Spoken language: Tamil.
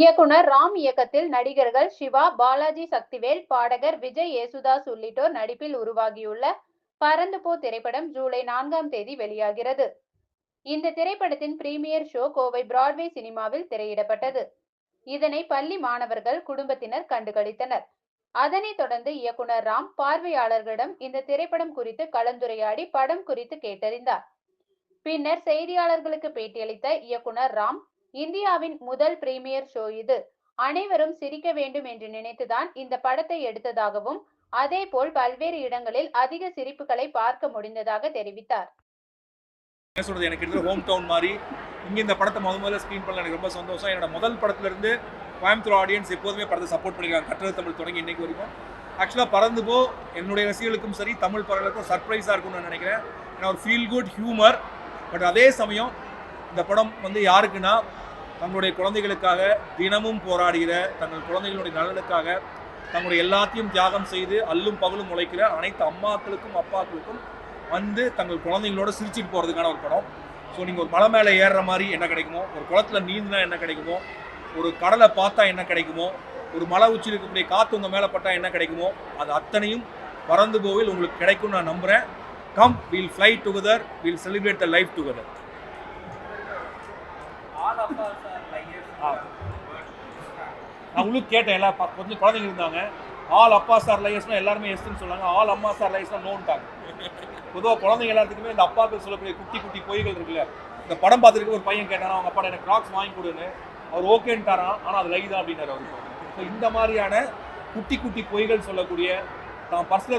இயக்குனர் ராம் இயக்கத்தில் நடிகர்கள் சிவா பாலாஜி சக்திவேல் பாடகர் விஜய் யேசுதாஸ் உள்ளிட்டோர் நடிப்பில் உருவாகியுள்ள பறந்து போ திரைப்படம் ஜூலை நான்காம் தேதி வெளியாகிறது. இந்த திரைப்படத்தின் பிரீமியர் ஷோ கோவை பிராட்வே சினிமாவில் திரையிடப்பட்டது. இதனை பள்ளி மாணவர்கள் குடும்பத்தினர் கண்டுகளித்தனர். அதனைத் தொடர்ந்து இயக்குனர் ராம் பார்வையாளர்களிடம் இந்த திரைப்படம் குறித்து கலந்துரையாடி படம் குறித்து கேட்டறிந்தார். பின்னர் செய்தியாளர்களுக்கு பேட்டியளித்த இயக்குனர் ராம் இந்தியாவின் முதல் பிரீமியர் ஷோ இது. அனைவரும் சிரிக்க வேண்டும் என்று நினைத்துதான் இந்த படத்தை எடுத்ததாகவும் அதேபோல் பல்வேறு இடங்களில் அதிக சிரிப்புகளை பார்க்க முடிந்ததாக தெரிவித்தார். என்ன சொல்றது? எனக்கு இருக்கிற ஹோம் டவுன் மாதிரி. இங்கே இந்த படத்தை முத முதல்ல ஸ்க்ரீன் பண்ணல. எனக்கு ரொம்ப சந்தோஷம். என்னோட முதல் படத்துல இருந்து கோயம்புத்தூர் ஆடியன்ஸ் எப்போதுமே படத்தை சப்போர்ட் பண்ணிருக்காங்க. கட்டுரை தமிழ் தொடங்கி இன்னைக்கு வரைக்கும். ஆக்சுவலாக பறந்து போ. என்னுடைய ரசிகர்களுக்கும் சரி தமிழ் படங்களுக்கும் சர்ப்ரைஸாக இருக்கும்னு நான் நினைக்கிறேன். ஏன்னா ஒரு ஃபீல் குட் ஹியூமர் பட் அதே சமயம் இந்த படம் வந்து யாருக்குன்னா தங்களுடைய குழந்தைகளுக்காக தினமும் போராடுகிற தங்கள் குழந்தைகளுடைய நலனுக்காக தங்களுடைய எல்லாத்தையும் தியாகம் செய்து அல்லும் பகலும் உழைக்கிற அனைத்து அம்மாக்களுக்கும் அப்பாக்களுக்கும் வந்து தங்கள் குழந்தைங்களோட சிரிச்சுட்டு போகிறதுக்கான ஒரு படம். ஸோ நீங்கள் ஒரு மலை மேலே ஏறுற மாதிரி என்ன கிடைக்குமோ ஒரு குளத்துல நீந்தினா என்ன கிடைக்குமோ ஒரு கடலை பார்த்தா என்ன கிடைக்குமோ ஒரு மலை உச்சியில் இருக்கக்கூடிய காற்று உங்கள் மேலே பட்டால் என்ன கிடைக்குமோ அது அத்தனையும் பறந்து போவில் உங்களுக்கு கிடைக்கும்னு நான் நம்புகிறேன் come will fly together will celebrate the life together நான் உங்களுக்கு கேட்டேன் எல்லா கொஞ்சம் குழந்தைங்க இருந்தாங்க. ஆல் அப்பா சார் லைஃப்னா எல்லாருமே எஸ்ன்னு சொன்னாங்க. ஆல் அம்மா சார் லைஃப்னா நோன்ட்டாங்க. பொதுவாக குழந்தைங்க எல்லாத்துக்குமே இந்த அப்பாக்கள் சொல்லக்கூடிய குட்டி குட்டி பொய்கள் இருக்குல்ல இந்த படம் பார்த்துருக்கு ஒரு பையன் கேட்டானா அவங்க அப்பா எனக்கு கிராக்ஸ் வாங்கி கொடுன்னு. அவர் ஓகேன்ட்டாரான் ஆனால் அது லை தான் அப்படின்னாரு அவருக்கு ஸோ இந்த மாதிரியான குட்டி குட்டி பொய்கள் சொல்லக்கூடிய தான் பர்சனல்